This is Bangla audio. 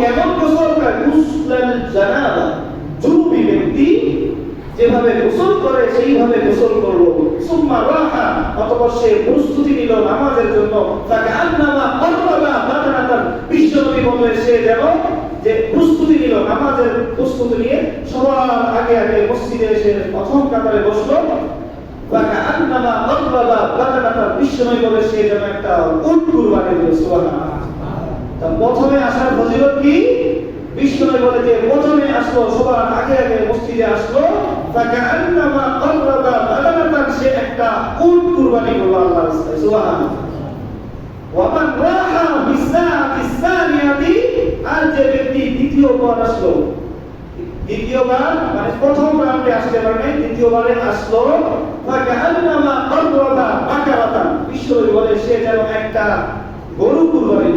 কেমন গোসল করে? গুসলাল জানাবা জুবি ব্যক্তি যেভাবে গোসল করে, সেইভাবে গোসল করল। সুম্মা রাহা অতঃপর সে প্রস্তুতি নিল নামাজের জন্য। তাকে আল্লামা করবা মাতানাতান বিশ্বনবী বলে সে যেন যে প্রস্তুতি নিল নামাজের প্রস্তুতি নিয়ে, সবার আগে আগে মসজিদে এসে প্রথম কাতারে বসল। তাকে আল্লামা করবা মাতানাতান বিশ্বনবী বলে সে যেন একটা উট কুরবানি দিল, সুবহানাল্লাহ। প্রথম আসার ফজিলত কি? বিষ্ণু বলে যে প্রথমে আসলো, সবার আগে আগে মসজিদে আসলো। তাকে আন্নামা কলরাবা বাদানাতান সে একটা উট কুরবানি করল আল্লাহর রাস্তায়। সুবহানাল্লাহ। ওয়ামান রাহা বিসাআতি সানিয়াতি, আর যে ব্যক্তি দ্বিতীয়বার আসলো, দ্বিতীয়বার মানে প্রথম রাউন্ডে আসতে পারে নাই দ্বিতীয়বারে আসলো। তাকে আন্নামা কলরাবা বাকারাতান বিশ্বনবী বলে সে যেন একটা গরু কুরবানি